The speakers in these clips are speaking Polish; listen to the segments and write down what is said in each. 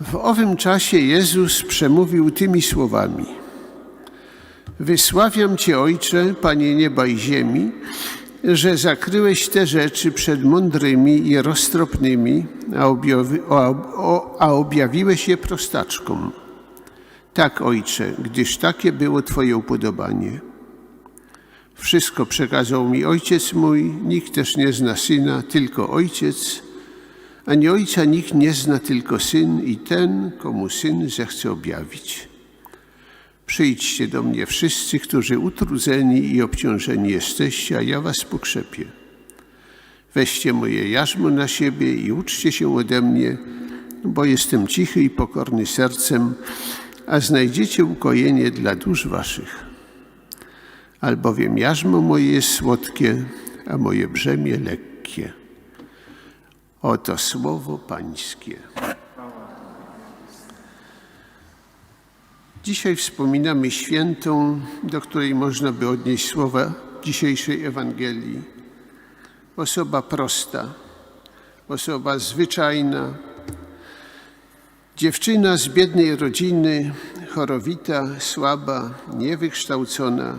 W owym czasie Jezus przemówił tymi słowami: Wysławiam Cię, Ojcze, Panie nieba i ziemi, że zakryłeś te rzeczy przed mądrymi i roztropnymi, a, objawi, a, objawiłeś je prostaczkom. Tak, Ojcze, gdyż takie było Twoje upodobanie. Wszystko przekazał mi Ojciec mój, nikt też nie zna Syna, tylko Ojciec, ani Ojca nikt nie zna, tylko Syn i ten, komu Syn zechce objawić. Przyjdźcie do mnie wszyscy, którzy utrudzeni i obciążeni jesteście, a ja was pokrzepię. Weźcie moje jarzmo na siebie i uczcie się ode mnie, bo jestem cichy i pokorny sercem, a znajdziecie ukojenie dla dusz waszych. Albowiem jarzmo moje jest słodkie, a moje brzemię lekkie. Oto słowo Pańskie. Dzisiaj wspominamy świętą, do której można by odnieść słowa dzisiejszej Ewangelii. Osoba prosta, osoba zwyczajna, dziewczyna z biednej rodziny, chorowita, słaba, niewykształcona.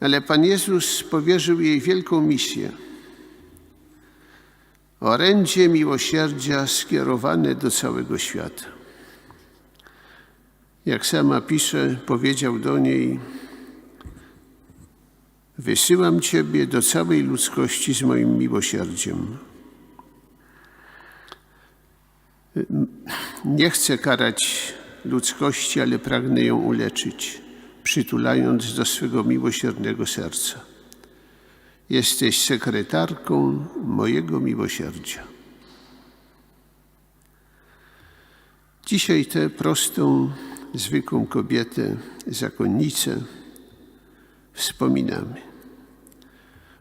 Ale Pan Jezus powierzył jej wielką misję. Orędzie miłosierdzia skierowane do całego świata. Jak sama pisze, powiedział do niej: Wysyłam Ciebie do całej ludzkości z moim miłosierdziem. Nie chcę karać ludzkości, ale pragnę ją uleczyć, przytulając do swego miłosiernego serca. Jesteś sekretarką mojego miłosierdzia. Dzisiaj tę prostą, zwykłą kobietę, zakonnicę wspominamy.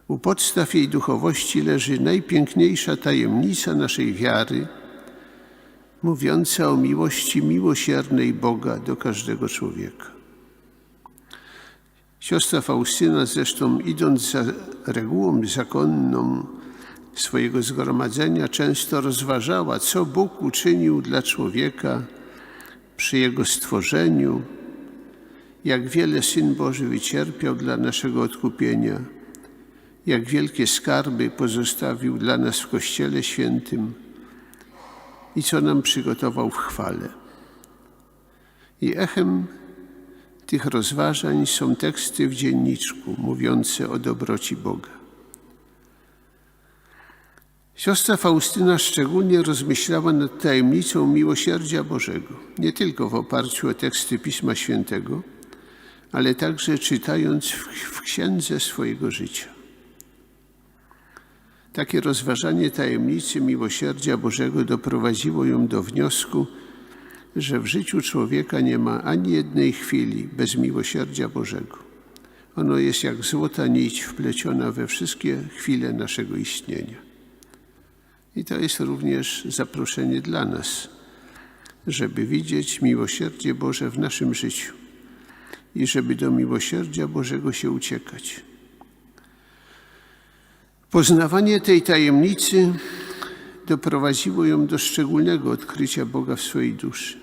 U podstaw jej duchowości leży najpiękniejsza tajemnica naszej wiary, mówiąca o miłości miłosiernej Boga do każdego człowieka. Siostra Faustyna zresztą idąc za regułą zakonną swojego zgromadzenia często rozważała, co Bóg uczynił dla człowieka przy jego stworzeniu, jak wiele Syn Boży wycierpiał dla naszego odkupienia, jak wielkie skarby pozostawił dla nas w Kościele Świętym i co nam przygotował w chwale. I echem tych rozważań są teksty w dzienniczku mówiące o dobroci Boga. Siostra Faustyna szczególnie rozmyślała nad tajemnicą miłosierdzia Bożego, nie tylko w oparciu o teksty Pisma Świętego, ale także czytając w, księdze swojego życia. Takie rozważanie tajemnicy miłosierdzia Bożego doprowadziło ją do wniosku, że w życiu człowieka nie ma ani jednej chwili bez miłosierdzia Bożego. Ono jest jak złota nić wpleciona we wszystkie chwile naszego istnienia. I to jest również zaproszenie dla nas, żeby widzieć miłosierdzie Boże w naszym życiu i żeby do miłosierdzia Bożego się uciekać. Poznawanie tej tajemnicy doprowadziło ją do szczególnego odkrycia Boga w swojej duszy.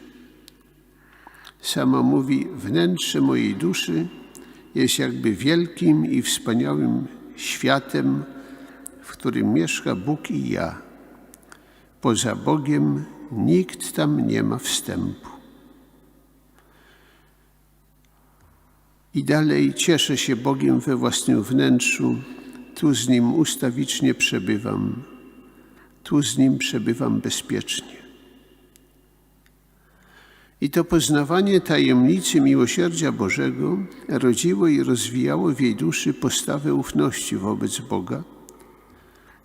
Sama mówi: Wnętrze mojej duszy jest jakby wielkim i wspaniałym światem, w którym mieszka Bóg i ja. Poza Bogiem nikt tam nie ma wstępu. I dalej cieszę się Bogiem we własnym wnętrzu, tu z Nim ustawicznie przebywam, tu z Nim przebywam bezpiecznie. I to poznawanie tajemnicy miłosierdzia Bożego rodziło i rozwijało w jej duszy postawę ufności wobec Boga,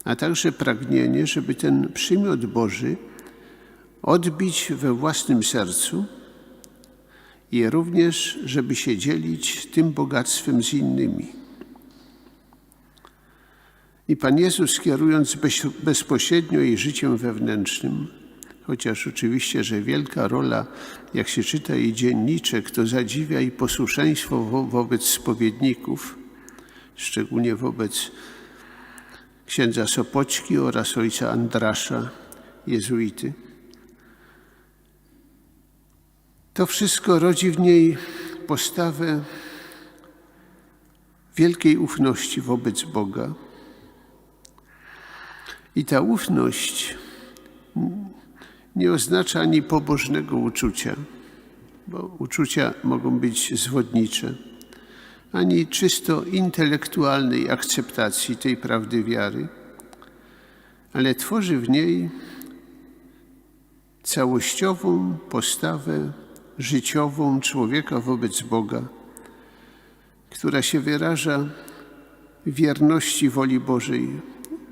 a także pragnienie, żeby ten przymiot Boży odbić we własnym sercu i również, żeby się dzielić tym bogactwem z innymi. I Pan Jezus, kierując bezpośrednio jej życiem wewnętrznym, chociaż oczywiście, że wielka rola, jak się czyta jej dzienniczek, to zadziwia i posłuszeństwo wo wobec spowiedników, szczególnie wobec księdza Sopoćki oraz ojca Andrasza, jezuity. To wszystko rodzi w niej postawę wielkiej ufności wobec Boga. I ta ufność nie oznacza ani pobożnego uczucia, bo uczucia mogą być zwodnicze, ani czysto intelektualnej akceptacji tej prawdy wiary, ale tworzy w niej całościową postawę życiową człowieka wobec Boga, która się wyraża w wierności woli Bożej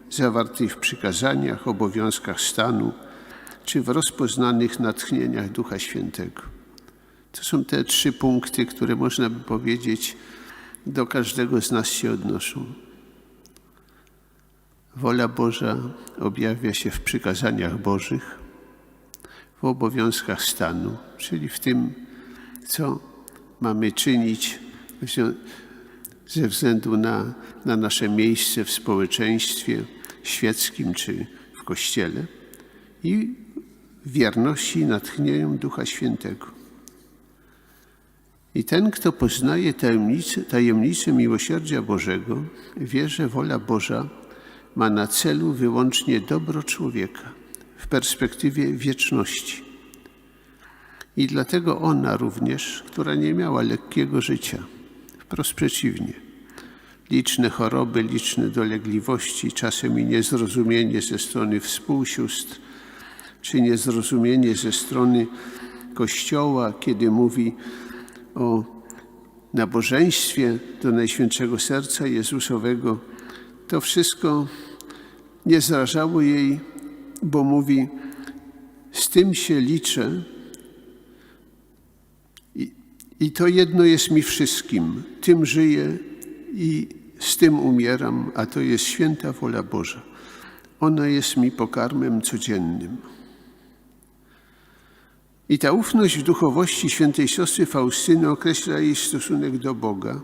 zawartej w przykazaniach, obowiązkach stanu czy w rozpoznanych natchnieniach Ducha Świętego. To są te trzy punkty, które można by powiedzieć do każdego z nas się odnoszą. Wola Boża objawia się w przykazaniach Bożych, w obowiązkach stanu, czyli w tym, co mamy czynić ze względu na, na nasze miejsce w społeczeństwie świeckim czy w kościele i wierności i Ducha Świętego. I ten, kto poznaje tajemnicę, tajemnicę miłosierdzia Bożego, wie, że wola Boża ma na celu wyłącznie dobro człowieka w perspektywie wieczności. I dlatego ona również, która nie miała lekkiego życia, wprost przeciwnie. Liczne choroby, liczne dolegliwości, czasem i niezrozumienie ze strony współsióstr, czy niezrozumienie ze strony Kościoła, kiedy mówi o nabożeństwie do Najświętszego Serca Jezusowego, to wszystko nie zrażało jej, bo mówi: Z tym się liczę. I, I to jedno jest mi wszystkim. Tym żyję i z tym umieram, a to jest święta wola Boża. Ona jest mi pokarmem codziennym. I ta ufność w duchowości świętej siostry Faustyny określa jej stosunek do Boga,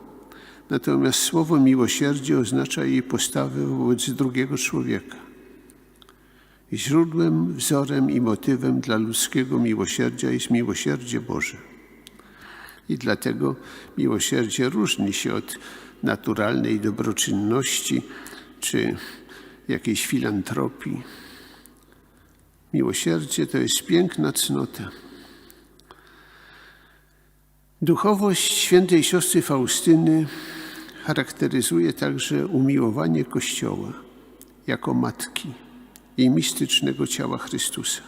natomiast słowo miłosierdzie oznacza jej postawę wobec drugiego człowieka. Źródłem, wzorem i motywem dla ludzkiego miłosierdzia jest miłosierdzie Boże. I dlatego miłosierdzie różni się od naturalnej dobroczynności czy jakiejś filantropii. Miłosierdzie to jest piękna cnota. Duchowość świętej siostry Faustyny charakteryzuje także umiłowanie Kościoła jako matki i mistycznego ciała Chrystusa.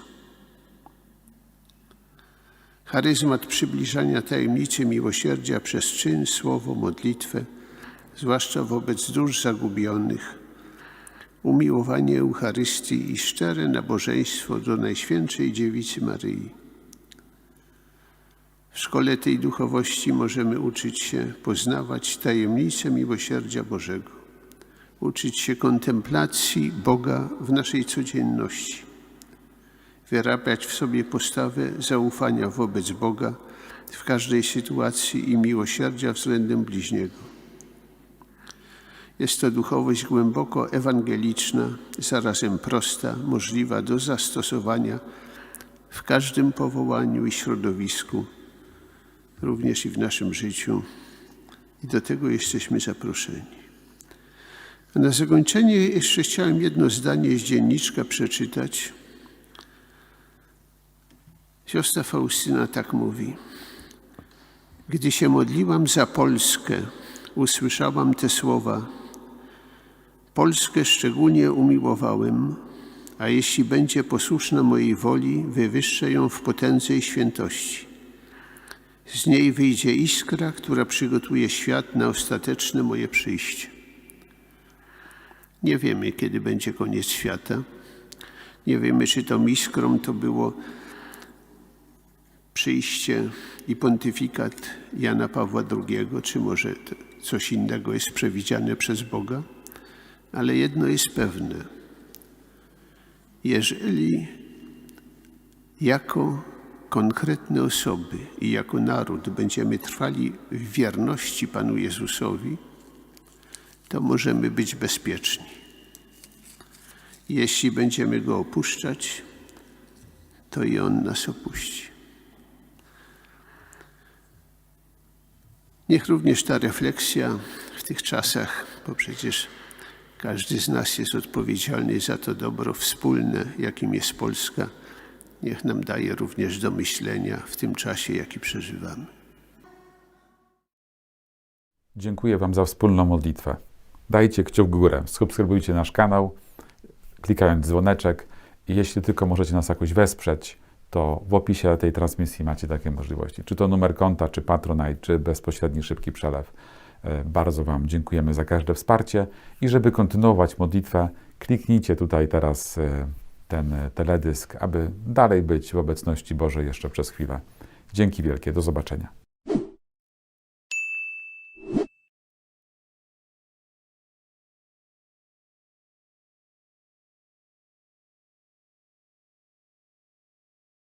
Charyzmat przybliżania tajemnicy miłosierdzia przez czyn, słowo, modlitwę, zwłaszcza wobec dusz zagubionych, umiłowanie Eucharystii i szczere nabożeństwo do Najświętszej Dziewicy Maryi. W szkole tej duchowości możemy uczyć się poznawać tajemnice miłosierdzia Bożego, uczyć się kontemplacji Boga w naszej codzienności, wyrabiać w sobie postawę zaufania wobec Boga w każdej sytuacji i miłosierdzia względem bliźniego. Jest to duchowość głęboko ewangeliczna, zarazem prosta, możliwa do zastosowania w każdym powołaniu i środowisku również i w naszym życiu. I do tego jesteśmy zaproszeni. A na zakończenie jeszcze chciałem jedno zdanie z dzienniczka przeczytać. Siostra Faustyna tak mówi. Gdy się modliłam za Polskę, usłyszałam te słowa. Polskę szczególnie umiłowałem, a jeśli będzie posłuszna mojej woli, wywyższę ją w potędze i świętości. Z niej wyjdzie iskra, która przygotuje świat na ostateczne moje przyjście. Nie wiemy, kiedy będzie koniec świata. Nie wiemy, czy tą iskrą to było przyjście i pontyfikat Jana Pawła II, czy może coś innego jest przewidziane przez Boga. Ale jedno jest pewne. Jeżeli jako konkretne osoby i jako naród będziemy trwali w wierności Panu Jezusowi, to możemy być bezpieczni. Jeśli będziemy Go opuszczać, to i On nas opuści. Niech również ta refleksja w tych czasach, bo przecież każdy z nas jest odpowiedzialny za to dobro wspólne, jakim jest Polska, niech nam daje również do myślenia w tym czasie, jaki przeżywamy. Dziękuję Wam za wspólną modlitwę. Dajcie kciuk w górę, subskrybujcie nasz kanał, klikając dzwoneczek i jeśli tylko możecie nas jakoś wesprzeć, to w opisie tej transmisji macie takie możliwości. Czy to numer konta, czy Patronite, czy bezpośredni szybki przelew. E, Bardzo Wam dziękujemy za każde wsparcie i żeby kontynuować modlitwę, kliknijcie tutaj teraz e, ten e, teledysk, aby dalej być w obecności Bożej jeszcze przez chwilę. Dzięki wielkie, do zobaczenia.